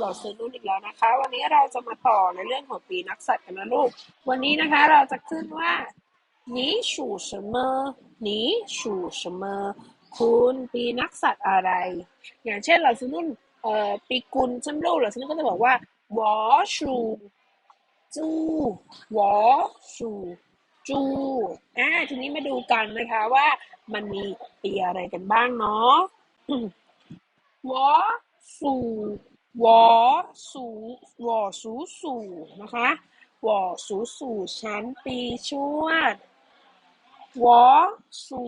เราซื้อรุ่นอีกแล้วนะคะ วันนี้เราจะมาต่อในเรื่องของปีนักสัตว์กันนะลูก วันนี้นะคะเราจะขึ้นว่า你属什么你属什么คุณปีนักสัตว์อะไร อย่างเช่นเราซื้อรุ่นเอ่อปีกุลใช่ไหมลูกเราซื้อรุ่นก็จะบอกว่า我属猪我属จูอ่าทีนี้มาดูกันนะคะว่ามันมีปีอะไรกันบ้างเนาะ วอสูวอสูสูนะคะวอสูสูชั้นปีชวดวอสู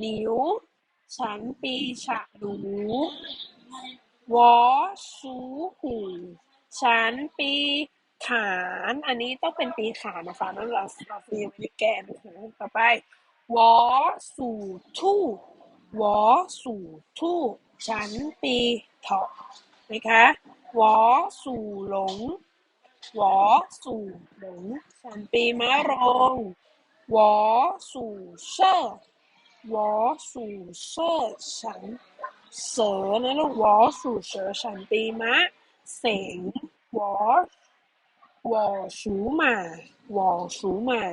หนิ้วชั้นปีฉะหนูวอสูหูชั้นปีขาน อันนี้ต้องเป็นปีขานนะคะนั่นเราเราเรียนวิแกนนะคะต่อไปวอสู่ทู่วอสู่ทู่ชั้นปีเถาะนะคะ หวอสู่หลง หวอสู่หลงสามปีมะโรงหวอสู่เซ่อหวอสู่เซ่อฉันเสอนะลกหวอสู่เสอฉันปีมะ เสงหวอหวอสูหมาหวอสูหมา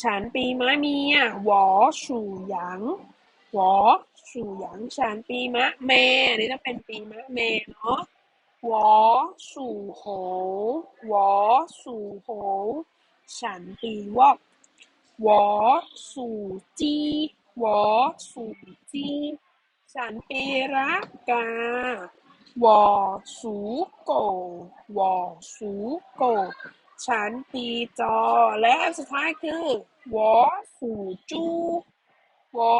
ฉันปีมะเมียหวอสู่หยางหวอสู่หยางฉันปีมะแม่นต้องเป็นปีมะแม่เนาะ วอ สูโหว วอ สูโหว สันติวฒน์ วอ สูจีวสูจี้ สันเประกาวสูโกวสูโกฉันตีจอ และสุดท้ายคือวอ สูจูวอ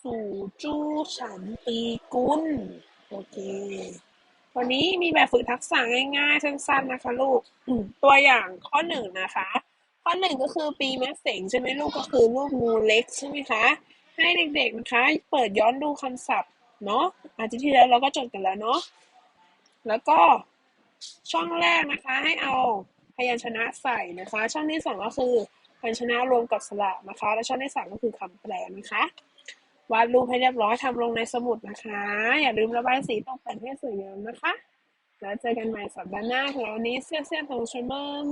สูจู ฉันตีกุลโอเค วันนี้มีแบบฝึกทักษะง่ายๆ สั้นๆนะคะ ลูกอืมตัวอย่างข้อหนึ่งนะคะ ข้อหนึ่งก็คือปีมะเสงใช่ไหมลูกก็คือรูปงูเล็กใช่ไหมคะ ให้เด็กๆนะคะ เปิดย้อนดูคำศัพท์เนาะอาทิตย์ที่แล้วเราก็จดกันแล้วเนาะแล้วก็ช่องแรกนะคะ ให้เอาพยัญชนะใส่นะคะ ช่องที่สองก็คือพยัญชนะรวมกับสระนะคะ และช่องที่สามก็คือคำแปลนะคะ วาดรูปให้เรียบร้อยทำลงในสมุดนะคะ อย่าลืมระบายสีตกแต่งให้สวยงามนะคะ แล้วเจอกันใหม่สัปดาห์หน้าของเรานี้เสี้ยเสี้ยของชมเมน